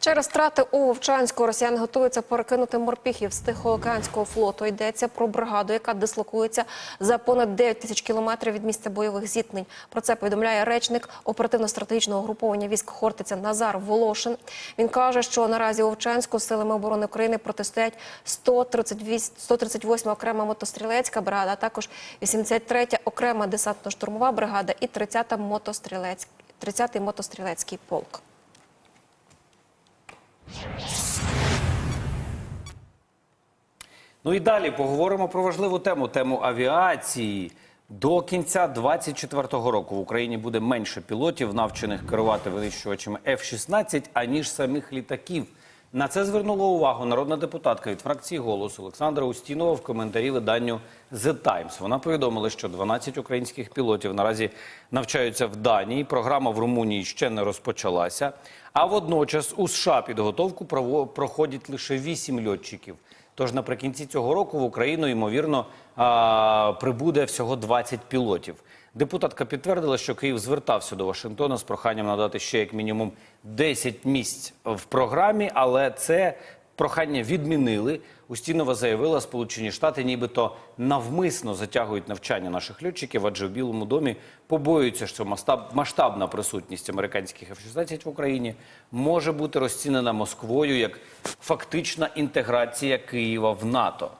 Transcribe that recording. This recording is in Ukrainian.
Через втрати у Вовчанську росіяни готуються перекинути морпіхів з Тихоокеанського флоту. Йдеться про бригаду, яка дислокується за понад 9 тисяч кілометрів від місця бойових зіткнень. Про це повідомляє речник оперативно-стратегічного груповання військ Хортиця Назар Волошин. Він каже, що наразі у Вовчанську силами оборони України протистоять 138, 138 окрема мотострілецька бригада, а також 83 окрема десантно-штурмова бригада і 30-та мотострілецька. 30-й мотострілецький полк. Ну і далі поговоримо про важливу тему тему авіації. До кінця 2024 року в Україні буде менше пілотів, навчених керувати винищувачами F-16, аніж самих літаків. На це звернула увагу народна депутатка від фракції «Голос» Олександра Устінова в коментарі виданню «The Times». Вона повідомила, що 12 українських пілотів наразі навчаються в Данії. Програма в Румунії ще не розпочалася. А водночас у США підготовку проходять лише 8 льотчиків. Тож наприкінці цього року в Україну ймовірно прибуде всього 20 пілотів. Депутатка підтвердила, що Київ звертався до Вашингтона з проханням надати ще як мінімум 10 місць в програмі, але це прохання відмінили. Устінова заявила, Сполучені Штати нібито навмисно затягують навчання наших льотчиків, адже в Білому домі побоюються, що масштаб, масштабна присутність американських F-16 в Україні може бути розцінена Москвою як фактична інтеграція Києва в НАТО.